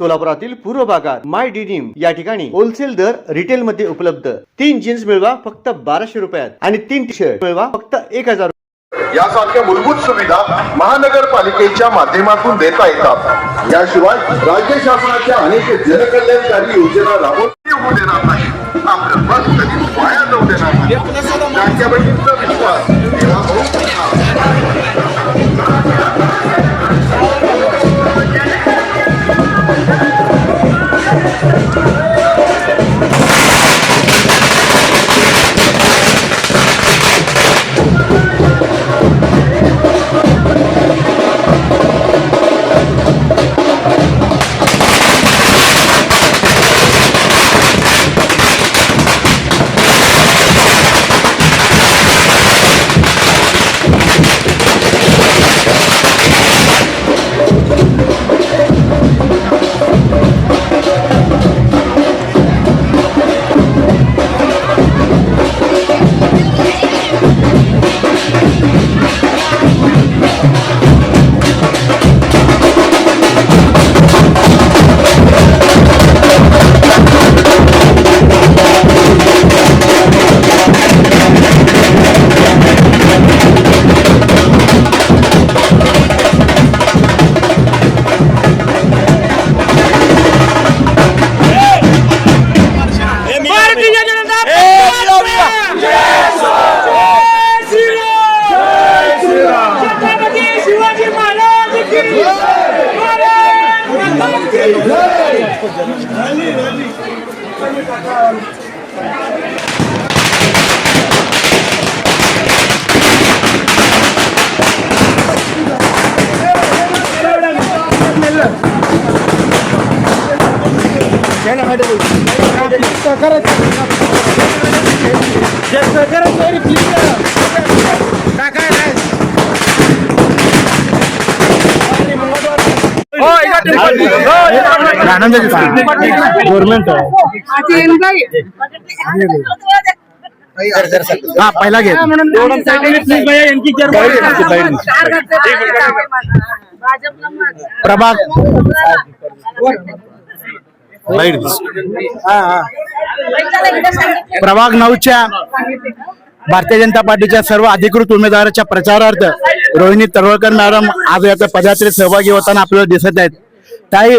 सोलापुरातील पूर्व भागात माय डिनिम या ठिकाणी होलसेल दर रिटेल मध्ये उपलब्ध. तीन जीन्स मिळवा फक्त बाराशे रुपयात आणि तीन टी शर्ट मिळवा फक्त एक हजार यासारख्या मूलभूत सुविधा महानगरपालिकेच्या माध्यमातून देता येतात. याशिवाय राज्य शासनाच्या अनेक जनकल्याणकारी योजना राबवून होऊ देणार नाही. आपलं बस कधी वाया जाऊ देणार नाही. विश्वास हा पहिला घे प्रभाग प्रभाग नऊच्या भारतीय जनता पार्टीच्या सर्व अधिकृत उमेदवाराच्या प्रचारार्थ रोहिणी तळवळकर मॅडम आज या पदयात्रेत सहभागी होताना आपल्याला दिसत आहेत. त्याही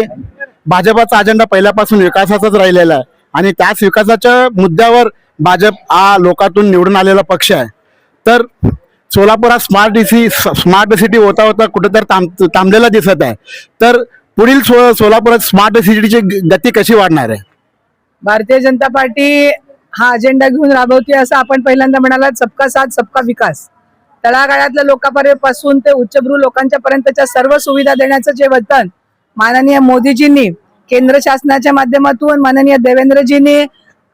भाजपाचा अजेंडा पहिल्यापासून विकासाचाच राहिलेला आहे आणि त्याच विकासाच्या मुद्द्यावर भाजप हा लोकातून निवडून आलेला पक्ष आहे. तर सोलापुरात स्मार्ट सी स्मार्ट सिटी होता होता कुठेतरी थांब थांबलेला दिसत आहे. तर पुढील सो सोलापुरात स्मार्ट सिटीची गती कशी वाढणार आहे? भारतीय जनता पार्टी हा अजेंडा घेऊन राबवते असं आपण पहिल्यांदा म्हणाला सबका साथ सबका विकास. तळागाळातल्या लोकांपासून ते उच्चभ्रू लोकांच्या पर्यंतच्या सर्व सुविधा देण्याचं जे वतन माननीय मोदीजींनी केंद्र शासनाच्या माध्यमातून माननीय देवेंद्रजींनी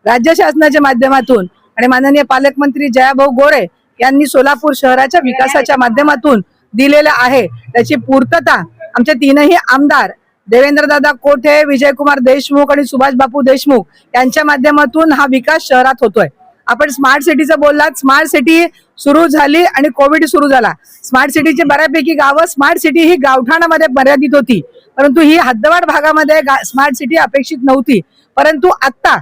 राज्य शासनाच्या माध्यमातून आणि माननीय पालकमंत्री जयाभाऊ गोरे यांनी सोलापूर शहराच्या विकासाच्या माध्यमातून दिलेलं आहे. त्याची पूर्तता आमचे तीनही आमदार देवेंद्रदादा कोठे विजयकुमार देशमुख आणि सुभाष बापू देशमुख यांच्या माध्यमातून हा विकास शहरात होतोय. आपण स्मार्ट सिटीचं बोललात. स्मार्ट सिटी सुरू झाली आणि कोविड सुरू झाला. स्मार्ट सिटीची बऱ्यापैकी गावं स्मार्ट सिटी ही गावठाणामध्ये मर्यादित होती. परंतु ही हद्दवाड भागामध्ये स्मार्ट सिटी अपेक्षित नव्हती. परंतु आत्ता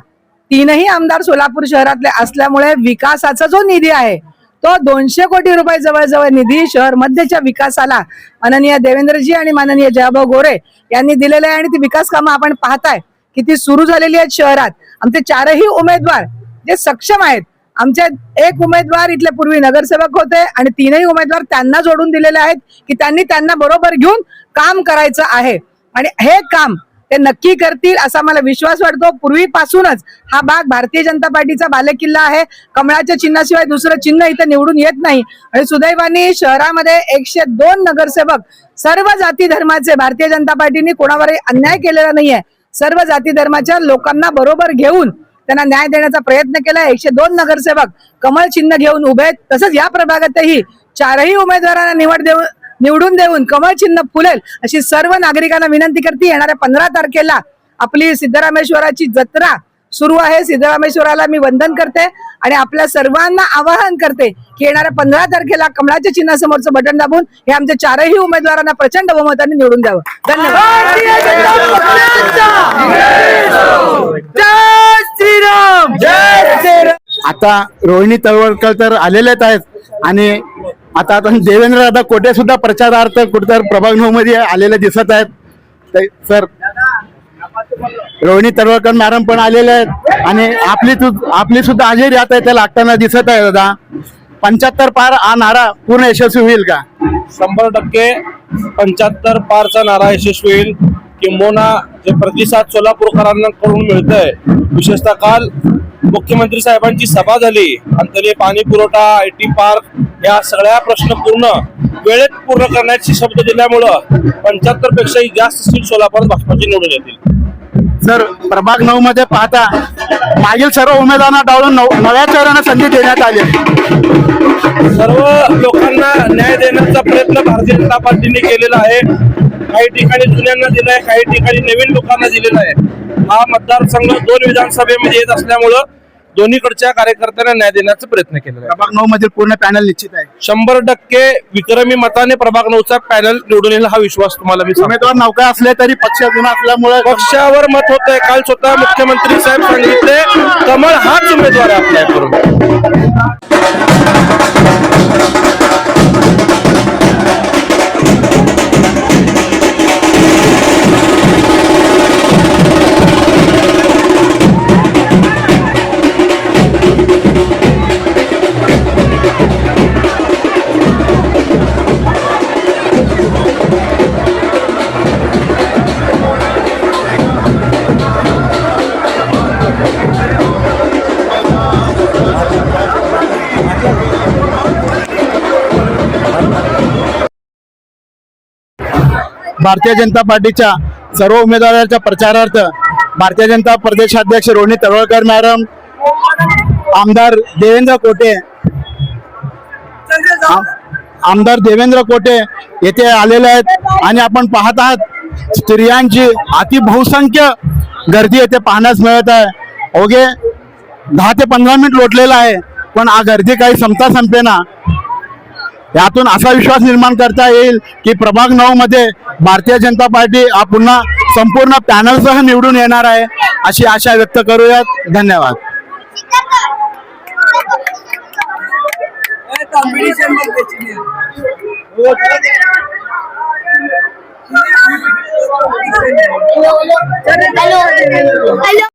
तीनही आमदार सोलापूर शहरातले असल्यामुळे विकासाचा जो निधी आहे तो दोनशे कोटी रुपये जवळजवळ निधी शहर मध्यच्या विकासाला माननीय देवेंद्रजी आणि माननीय जयाभाऊ गोरे यांनी दिलेले आहे आणि ती विकास कामं आपण पाहताय. की ती सुरू झालेली आहेत शहरात. आमचे चारही उमेदवार जे सक्षम आहेत आमचे एक उमेदवार इथले पूर्वी नगरसेवक होते आणि तीनही उमेदवार त्यांना जोडून दिलेले आहेत की त्यांनी त्यांना बरोबर घेऊन काम करायचं आहे. आणि हे काम ते नक्की करतील असा मला विश्वास वाटतो. पूर्वीपासूनच हा भाग भारतीय जनता पार्टीचा बालेकिल्ला आहे. कमळाच्या चिन्हाशिवाय दुसरं चिन्ह इथं निवडून येत नाही. आणि सुदैवानी शहरामध्ये एकशे दोन नगरसेवक सर्व जाती धर्माचे भारतीय जनता पार्टीने कोणावरही अन्याय केलेला नाहीये. सर्व जाती धर्माच्या लोकांना बरोबर घेऊन त्यांना न्याय देण्याचा प्रयत्न केला एकशे दोन नगरसेवक कमळ चिन्ह घेऊन उभे आहेत. तसंच या प्रभागातही चारही उमेदवारांना निवड देऊन निवडून देऊन कमळ चिन्ह फुलेल अशी सर्व नागरिकांना विनंती करते. येणाऱ्या पंधरा तारखेला आपली सिद्धरामेश्वराची जत्रा सुरू आहे. सिद्धरामेश्वराला मी वंदन करते आणि आपल्या सर्वांना आवाहन करते की येणाऱ्या पंधरा तारखेला कमळाच्या चिन्हासमोरचं बटन दाबून हे आमच्या चारही उमेदवारांना प्रचंड बहुमताने निवडून द्यावं. धन्यवाद. आता रोहिणी तळवळकर तर आलेलेच आहेत आणि आता आता देवेंद्र दादा कोटे सुद्धा प्रचारार्थ कुठेतरी प्रभाग नऊ मध्ये आलेले दिसत आहेत. सर रोहिणी तळवळकर मॅडम पण आलेले आहेत आणि आपली आपली सुद्धा हजेरी आता इथे लागताना दिसत आहे दादा. पंच्याहत्तर पार हा नारा पूर्ण यशस्वी होईल का? शंभर टक्के पंच्याहत्तर पारचा नारा यशस्वी होईल. किंबोना जे प्रतिसाद सोलापूरकरांना कडून मिळतंय विशेषतः काल मुख्यमंत्री साहेबांची सभा झाली. अंतले पाणी पुरवठा आय टी पार्क या सगळ्या प्रश्न पूर्ण वेळेत पूर्ण करण्याची शब्द दिल्यामुळं पंच्याहत्तर पेक्षाही जास्त सीट सोलापुरात भाजपाची निवडून येतील. सर प्रभाग नऊ मध्ये पाहता मागील सर्व उमेदवारांना डावलून नव- नव्या चेहऱ्यांना संधी देण्यात आली. सर्व लोकांना न्याय देण्याचा प्रयत्न भारतीय जनता पार्टीने केलेला आहे. काही ठिकाणी जुन्यांना दिलाय काही ठिकाणी नवीन लोकांना दिलेला आहे. हा मतदारसंघ दोन विधानसभेमध्ये येत असल्यामुळं दोन्हीकडच्या कार्यकर्त्यांना न्याय देण्याचा प्रयत्न केलेला आहे. प्रभाग नऊ मधील पूर्ण पॅनल निश्चित आहे. शंभर टक्के विक्रमी मताने प्रभाग नऊचा पॅनल निवडून येईल हा विश्वास तुम्हाला मी सांगतो. उमेदवार नौका असले तरी पक्ष जुना असल्यामुळे पक्षावर मत होत आहे काल स्वतः मुख्यमंत्री साहेब सांगितले कमळ हाच उमेदवार आहे आपल्या भारतीय जनता पार्टीच्या सर्व उमेदवारांच्या प्रचारार्थ भारतीय जनता प्रदेशाध्यक्ष रोहिणी तळवळकर मॅडम आमदार देवेंद्र कोटे आम- आमदार देवेंद्र कोटे येथे आलेले आहेत आणि आपण पाहत आहात स्त्रियांची अति बहुसंख्य गर्दी येथे पाहण्यास मिळत आहे. अवघे दहा ते पंधरा मिनिट लोटलेला आहे पण हा गर्दी काही संपता संपेना. यातून असा विश्वास निर्माण करता येईल की प्रभाग नऊ मध्ये भारतीय जनता पार्टी हा पुन्हा संपूर्ण पॅनलसह निवडून येणार आहे अशी आशा व्यक्त करूयात. धन्यवाद. हॅलो.